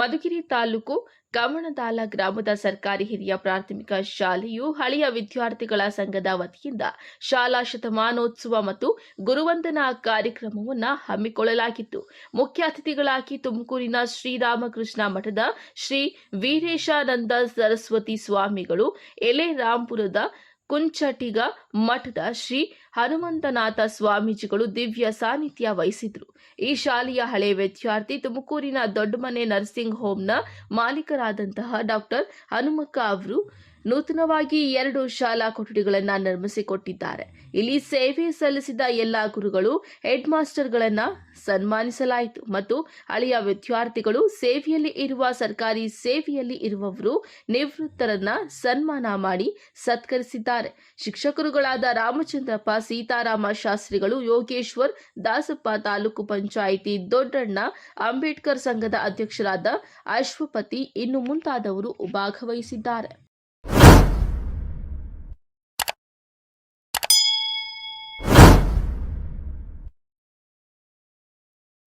ಮಧುಗಿರಿ ತಾಲೂಕು ಕಮಣದಾಲ ಗ್ರಾಮದ ಸರ್ಕಾರಿ ಹಿರಿಯ ಪ್ರಾಥಮಿಕ ಶಾಲೆಯು ಹಳೆಯ ವಿದ್ಯಾರ್ಥಿಗಳ ಸಂಘದ ವತಿಯಿಂದ ಶಾಲಾ ಶತಮಾನೋತ್ಸವ ಮತ್ತು ಗುರುವಂದನಾ ಕಾರ್ಯಕ್ರಮವನ್ನು ಹಮ್ಮಿಕೊಳ್ಳಲಾಗಿತ್ತು. ಮುಖ್ಯ ಅತಿಥಿಗಳಾಗಿ ತುಮಕೂರಿನ ಶ್ರೀರಾಮಕೃಷ್ಣ ಮಠದ ಶ್ರೀ ವೀರೇಶಾನಂದ ಸರಸ್ವತಿ ಸ್ವಾಮಿಗಳು, ಎಲೆ ರಾಂಪುರದ ಕುಂಚಟಿಗ ಮಠದ ಶ್ರೀ ಹನುಮಂತನಾಥ ಸ್ವಾಮೀಜಿಗಳು ದಿವ್ಯ ಸಾನ್ನಿಧ್ಯ ವಹಿಸಿದ್ರು. ಈ ಶಾಲೆಯ ಹಳೆ ವಿದ್ಯಾರ್ಥಿ ತುಮಕೂರಿನ ದೊಡ್ಡಮನೆ ನರ್ಸಿಂಗ್ ಹೋಮ್ನ ಮಾಲೀಕರಾದಂತಹ ಡಾಕ್ಟರ್ ಹನುಮಕ್ಕ ಅವರು ನೂತನವಾಗಿ ಎರಡು ಶಾಲಾ ಕೊಠಡಿಗಳನ್ನ ನಿರ್ಮಿಸಿಕೊಟ್ಟಿದ್ದಾರೆ. ಇಲ್ಲಿ ಸೇವೆ ಸಲ್ಲಿಸಿದ ಎಲ್ಲ ಗುರುಗಳು ಹೆಡ್ ಮಾಸ್ಟರ್ಗಳನ್ನ ಸನ್ಮಾನಿಸಲಾಯಿತು ಮತ್ತು ಹಳೆಯ ವಿದ್ಯಾರ್ಥಿಗಳು ಸೇವೆಯಲ್ಲಿ ಇರುವ, ಸರ್ಕಾರಿ ಸೇವೆಯಲ್ಲಿ ಇರುವವರು ನಿವೃತ್ತರನ್ನ ಸನ್ಮಾನ ಮಾಡಿ ಸತ್ಕರಿಸಿದ್ದಾರೆ. ಶಿಕ್ಷಕರುಗಳಾದ ರಾಮಚಂದ್ರಪ್ಪ, ಸೀತಾರಾಮ ಶಾಸ್ತ್ರಿಗಳು, ಯೋಗೇಶ್ವರ್, ದಾಸಪ್ಪ ತಾಲೂಕು ಪಂಚಾಯಿತಿ ದೊಡ್ಡಣ್ಣ, ಅಂಬೇಡ್ಕರ್ ಸಂಘದ ಅಧ್ಯಕ್ಷರಾದ ಅಶ್ವಪತಿ, ಇನ್ನು ಮುಂತಾದವರು ಭಾಗವಹಿಸಿದ್ದಾರೆ.